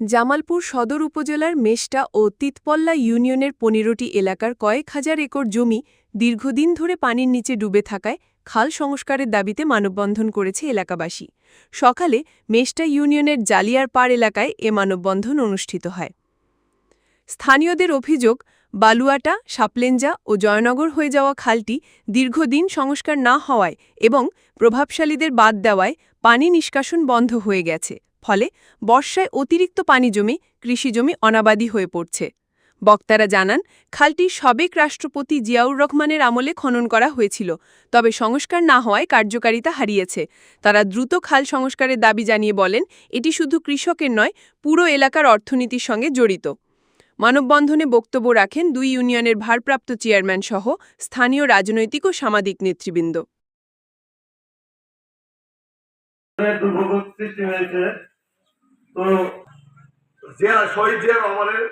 জামালপুর সদর উপজেলার মেষ্টা ও তিতপল্লা ইউনিয়নের পনেরোটি এলাকার কয়েক হাজার একর জমি দীর্ঘদিন ধরে পানির নিচে ডুবে থাকায় খাল সংস্কারের দাবিতে মানববন্ধন করেছে এলাকাবাসী। সকালে মেষ্টা ইউনিয়নের জালিয়ারপাড় এলাকায় এ মানববন্ধন অনুষ্ঠিত হয়। স্থানীয়দের অভিযোগ, বালুয়াটা, সাপলেঞ্জা ও জয়নগর হয়ে যাওয়া খালটি দীর্ঘদিন সংস্কার না হওয়ায় এবং প্রভাবশালীদের বাদ দেওয়ায় পানি নিষ্কাশন বন্ধ হয়ে গেছে। ফলে বর্ষায় অতিরিক্ত পানি জমে কৃষিজমি অনাবাদী হয়ে পড়ছে। বক্তারা জানান, খালটি সাবেক রাষ্ট্রপতি জিয়াউর রহমানের আমলে খনন করা হয়েছিল, তবে সংস্কার না হওয়ায় কার্যকারিতা হারিয়েছে। তারা দ্রুত খাল সংস্কারের দাবি জানিয়ে বলেন, এটি শুধু কৃষকের নয়, পুরো এলাকার অর্থনীতির সঙ্গে জড়িত। মানববন্ধনে বক্তব্য রাখেন দুই ইউনিয়নের ভারপ্রাপ্ত চেয়ারম্যান সহ স্থানীয় রাজনৈতিক ও সামাজিক নেতৃবৃন্দ অনেক দুর্ভোগ সৃষ্টি হয়েছে তো জিয়া শহীদ জিয়া রহমানের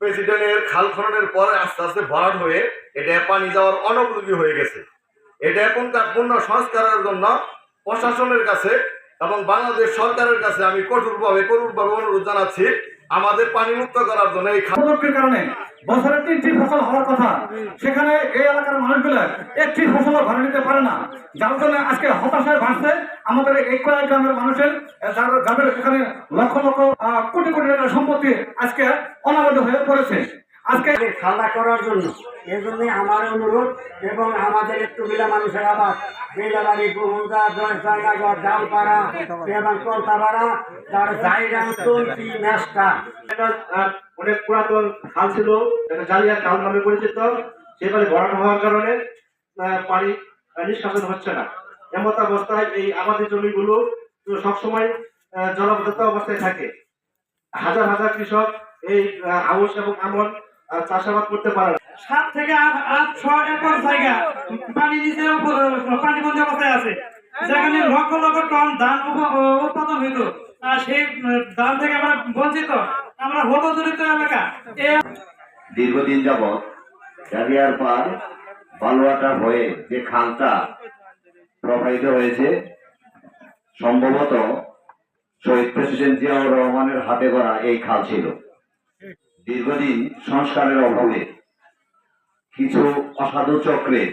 প্রেসিডেন্টের খাল খননের পরে আস্তে আস্তে ভরাট হয়ে এটা পানি যাওয়ার অনুপযোগী হয়ে গেছে। এটা এখনকার পূর্ণ সংস্কারের জন্য প্রশাসনের কাছে এবং বাংলাদেশ সরকারের কাছে আমি কঠোরভাবে, করুণভাবে অনুরোধ জানাচ্ছি, আমাদের পানি মুক্ত করার জন্য এই প্রযুক্তির কারণে বছরে তিনটি ফসল হওয়ার কথা, সেখানে এই এলাকার মানুষগুলো একটি ফসল ঘরে নিতে পারে না। যার জন্য আজকে হতাশায় ভাসছে আমাদের এই কয়েক গ্রামের মানুষের গ্রামের এখানে লক্ষ লক্ষ কোটি কোটি টাকার সম্পত্তি আজকে অনাবদ্ধ হয়ে পড়েছে। খালা করার জন্য। এই জন্যই আমার অনুরোধ এবং আমাদের একটু মিলা মানুষের আবার বেলাবাড়ি গুহুন্দা জয়সাইনগর জালপাড়া এবং কলতাপাড়া তার মেস্টা এটা আহ, অনেক পুরাতন খাল ছিল জালিয়া খাল নামে পরিচিত সেখানে ভরাট হওয়ার কারণে পানি নিষ্কাশন হচ্ছে না। এমত অবস্থায় এই আমাদের জমিগুলো সবসময় জলাবদ্ধতা অবস্থায় থাকে। হাজার হাজার কৃষক এই আউশ এবং আমন চাষাবাদ করতে পারে না। সাত থেকে আট আটশো একর জায়গা পানি নিচে পানি বন্ধ অবস্থায় আছে। যেখানে লক্ষ লক্ষ টন ধান উৎপাদন হইত। আর সেই ধান থেকে আমরা বঞ্চিত। আমরা হত দরিদ্র এলাকা। দীর্ঘদিন যাবৎ জালিয়ার পার বালুয়াটা হয়ে যে খালটা প্রবাহিত হয়েছে সম্ভবত শহীদ প্রেসিডেন্ট জিয়াউর রহমানের হাতে গড়া এই খাল ছিল। দীর্ঘদিন সংস্কারের অভাবে কিছু অসাধু চক্রের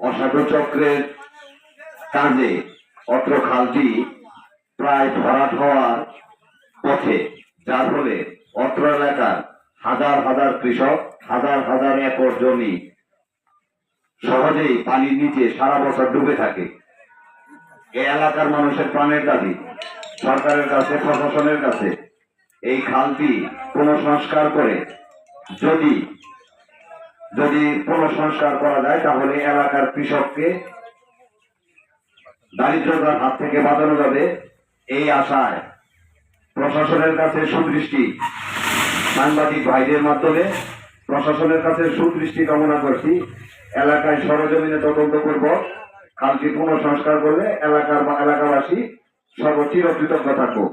অসাধু চক্রের কাজে অত্র খালটি প্রায় ভরাট হওয়ার পথে, যার ফলে অত্র এলাকার হাজার হাজার কৃষক, হাজার হাজার একর জমি সহজেই পানির নিচে সারা বছর ডুবে থাকে। এই এলাকার মানুষের প্রাণের দাবি সরকারের কাছে, প্রশাসনের কাছে এই খালটি পুনঃসংস্কার করে। যদি যদি পুনঃসংস্কার করা যায়, তাহলে এলাকার কৃষককে দারিদ্রতার হাত থেকে বাঁচানো যাবে। এই আশায় প্রশাসনের কাছে সুদৃষ্টি সাংবাদিক ভাইদের মাধ্যমে প্রশাসনের কাছে সুদৃষ্টি কামনা করছি। এলাকায় সরজমিনে তদন্ত করব। খালটি পুনঃসংস্কার করলে এলাকার এলাকাবাসী সর্বচির কৃতজ্ঞ থাকব।